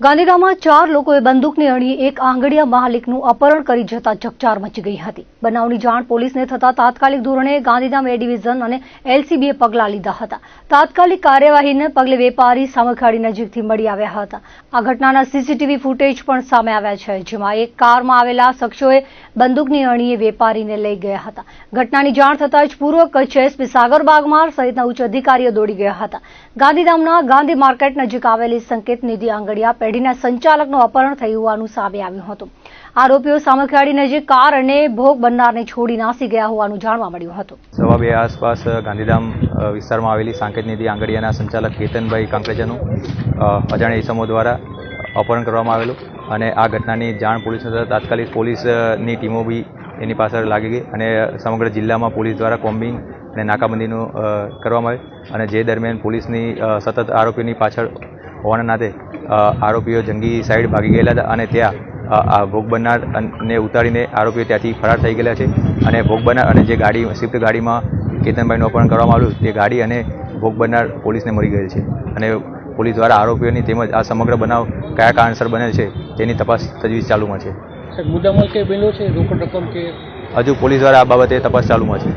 ગાંધીધામમાં ચાર લોકોએ બંદૂકની અણીએ એક આંગડિયા માલિકનું અપહરણ કરી જતા ચકચાર મચી ગઈ હતી. બનાવની જાણ પોલીસને થતા તાત્કાલિક ધોરણે ગાંધીધામ એ ડિવિઝન અને એલસીબીએ પગલાં લીધા હતા. તાત્કાલિક કાર્યવાહીને પગલે વેપારી સામખાડી નજીકથી મળી આવ્યા હતા. આ ઘટનાના સીસીટીવી ફૂટેજ પણ સામે આવ્યા છે, જેમાં એક કારમાં આવેલા શખ્સોએ બંદૂકની અણીએ વેપારીને લઈ ગયા હતા. ઘટનાની જાણ થતાં જ પૂર્વ કચ્છ એસપી સાગર બાગમાર સહિતના ઉચ્ચ અધિકારીઓ દોડી ગયા હતા. ગાંધીધામના ગાંધી માર્કેટ નજીક આવેલી સંકેત નિધિ આંગડિયા પેઢીના સંચાલકનું અપહરણ થયું હોવાનું સામે આવ્યું હતું. આરોપીઓ સામખિયાળી નજીક કાર અને ભોગ બનનારને છોડી નાસી ગયા હોવાનું જાણવા મળ્યું હતું. સવા બે આસપાસ ગાંધીધામ વિસ્તારમાં આવેલી સાંકેત નિધિ આંગડિયાના સંચાલક કેતનભાઈ કાંકરેજાનું અજાણ્યા ઇસમો દ્વારા અપહરણ કરવામાં આવેલું અને આ ઘટનાની જાણ પોલીસ તાત્કાલિક પોલીસની ટીમો બી એની પાછળ લાગી ગઈ અને સમગ્ર જિલ્લામાં પોલીસ દ્વારા કોમ્બિંગ અને નાકાબંધીનું કરવામાં આવી અને જે દરમિયાન પોલીસની સતત આરોપીની પાછળ હોવાના નાતે આરોપીઓ જંગી સાઈડ ભાગી ગયેલા હતા અને ત્યાં આ ભોગ બનનારને ઉતારીને આરોપીઓ ત્યાંથી ફરાર થઈ ગયેલા છે અને ભોગ બનનાર અને જે ગાડી સ્વિફ્ટ ગાડીમાં કેતનભાઈનું અપહરણ કરવામાં આવ્યું તે ગાડી અને ભોગ બનનાર પોલીસને મળી ગયેલ છે. અને પોલીસ દ્વારા આરોપીઓની તેમજ આ સમગ્ર બનાવ કયા કારણસર બનેલ છે તેની તપાસ તજવીજ ચાલુમાં છે. મુદ્દામાલ કંઈ બન્યો છે રોકડ રકમ કે હજુ પોલીસ દ્વારા આ બાબતે તપાસ ચાલુમાં છે.